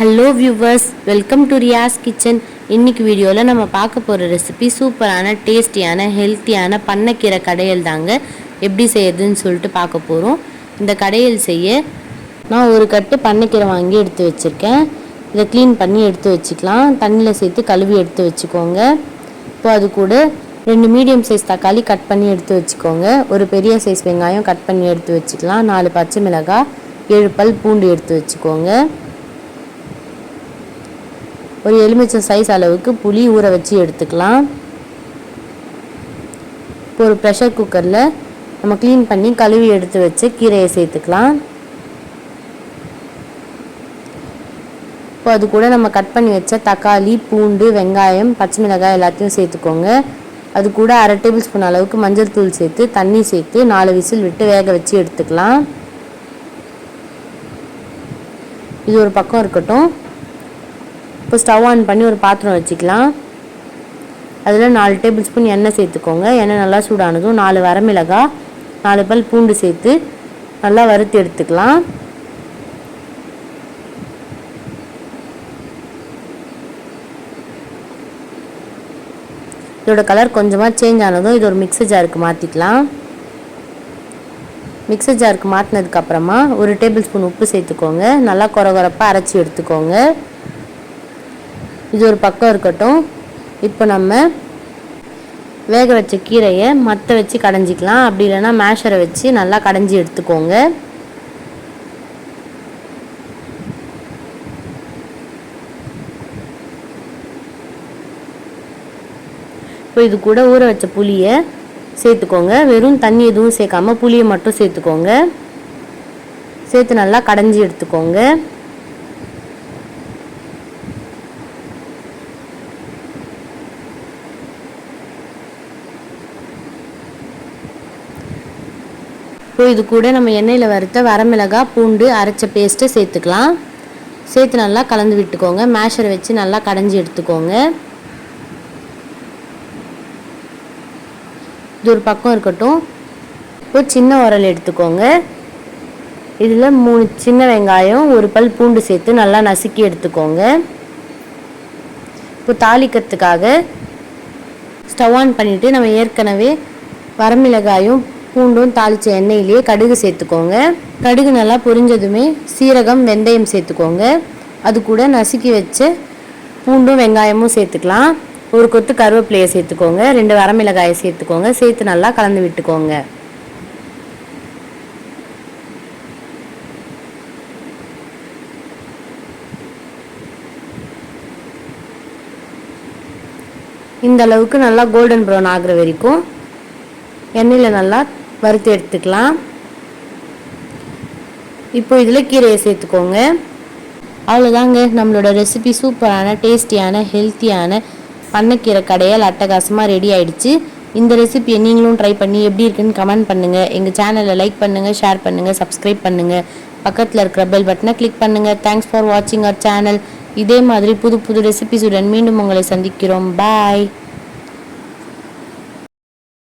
Hello viewers welcome to Riyas kitchen இன்னைக்கு வீடியோவில் நம்ம பார்க்க போகிற ரெசிபி சூப்பரான டேஸ்டியான ஹெல்த்தியான பண்ணைக்கீரை கடையல் தாங்க. எப்படி செய்யறதுன்னு சொல்லிட்டு பார்க்க போகிறோம் இந்த கடையல் செய்ய நான் ஒரு கட்டு பண்ணைக்கீரை வாங்கி எடுத்து வச்சுருக்கேன். இதை க்ளீன் பண்ணி எடுத்து வச்சுக்கலாம். தண்ணியில் சேர்த்து கழுவி எடுத்து வச்சுக்கோங்க. இப்போ அது கூட ரெண்டு மீடியம் சைஸ் தக்காளி கட் பண்ணி எடுத்து வச்சுக்கோங்க. ஒரு பெரிய சைஸ் வெங்காயம் கட் பண்ணி எடுத்து வச்சுக்கலாம். நாலு பச்சை மிளகாய் ஏழு பல் பூண்டு எடுத்து வச்சுக்கோங்க. ஒரு எலுமிச்சை சைஸ் அளவுக்கு புளி ஊற வச்சு எடுத்துக்கலாம். இப்போ ஒரு ப்ரெஷர் குக்கரில் நம்ம க்ளீன் பண்ணி கழுவி எடுத்து வச்சு கீரையை சேர்த்துக்கலாம். இப்போ அது கூட நம்ம கட் பண்ணி வச்ச தக்காளி பூண்டு வெங்காயம் பச்சை மிளகாய் எல்லாத்தையும் சேர்த்துக்கோங்க. அது கூட அரை டேபிள் ஸ்பூன் அளவுக்கு மஞ்சள் தூள் சேர்த்து தண்ணி சேர்த்து நாலு விசில் விட்டு வேக வச்சு எடுத்துக்கலாம். இது ஒரு பக்கம் இருக்கட்டும். இப்போ ஸ்டவ் ஆன் பண்ணி ஒரு பாத்திரம் வச்சுக்கலாம். அதில் நாலு டேபிள் ஸ்பூன் எண்ணெய் சேர்த்துக்கோங்க. எண்ணெய் நல்லா சூடானதும் நாலு வரமிளகாய் நாலு பல் பூண்டு சேர்த்து நல்லா வறுத்து எடுத்துக்கலாம். இதோட கலர் கொஞ்சமாக சேஞ்ச் ஆனதும் இது ஒரு மிக்ஸி ஜாருக்கு மாற்றிக்கலாம் மிக்ஸி ஜாருக்கு மாற்றினதுக்கப்புறமா ஒரு டேபிள் ஸ்பூன் உப்பு சேர்த்துக்கோங்க. நல்லா குறை குறைப்பாக அரைச்சி எடுத்துக்கோங்க. இது ஒரு பக்கம் இருக்கட்டும். இப்போ நம்ம வேக வச்ச கீரையை மற்ற வச்சு கடைஞ்சிக்கலாம். அப்படி இல்லைன்னா மேஷரை வச்சு நல்லா கடைஞ்சி எடுத்துக்கோங்க. இப்போ இது கூட ஊற வச்ச புளியை சேர்த்துக்கோங்க. வெறும் தண்ணி எதுவும் சேர்க்காம புளியை மட்டும் சேர்த்துக்கோங்க. சேர்த்து நல்லா கடைஞ்சி எடுத்துக்கோங்க. இப்போது இது கூட நம்ம எண்ணெயில் வறுத்த வரமிளகாய் பூண்டு அரைச்ச பேஸ்ட்டை சேர்த்துக்கலாம். சேர்த்து நல்லா கலந்து விட்டுக்கோங்க. மேஷரை வச்சு நல்லா கடைஞ்சி எடுத்துக்கோங்க. இது ஒரு பக்கம் இருக்கட்டும். இப்போ சின்ன உரல் எடுத்துக்கோங்க. இதில் மூணு சின்ன வெங்காயம் ஒரு பல் பூண்டு சேர்த்து நல்லா நசுக்கி எடுத்துக்கோங்க. இப்போ தாளிக்கிறதுக்காக ஸ்டவ் ஆன் பண்ணிவிட்டு நம்ம ஏற்கனவே வரமிளகாயும் பூண்டும் தாளித்த எண்ணெயிலேயே கடுகு சேர்த்துக்கோங்க. கடுகு நல்லா பொரிஞ்சதுமே சீரகம் வெந்தயம் சேர்த்துக்கோங்க. அது கூட நசுக்கி வச்ச பூண்டும் வெங்காயமும் சேர்த்துக்கலாம். ஒரு கொத்து கருவேப்பிலையை சேர்த்துக்கோங்க. ரெண்டு வரமிளகாயை சேர்த்துக்கோங்க. சேர்த்து நல்லா கலந்து விட்டுக்கோங்க. இந்த அளவுக்கு நல்லா கோல்டன் ப்ரௌன் ஆகுற வரைக்கும் எண்ணெயில் நல்லா வறுத்து எடுத்துக்கலாம். இப்போ இதில் கீரையை சேர்த்துக்கோங்க. அவ்வளோதாங்க நம்மளோட ரெசிபி சூப்பரான டேஸ்டியான ஹெல்த்தியான பண்ணக்கீரை கடையால் அட்டகாசமாக ரெடி ஆயிடுச்சு. இந்த ரெசிபியை நீங்களும் ட்ரை பண்ணி எப்படி இருக்குன்னு கமெண்ட் பண்ணுங்கள் எங்கள் சேனலை லைக் பண்ணுங்கள் ஷேர் பண்ணுங்கள் சப்ஸ்கிரைப் பண்ணுங்கள் பக்கத்தில் இருக்கிற பெல் பட்டனை கிளிக் பண்ணுங்கள் தேங்க்ஸ் ஃபார் வாட்சிங் அவர் சேனல் இதே மாதிரி புது புது ரெசிபிஸுடன் மீண்டும் உங்களை சந்திக்கிறோம். பாய்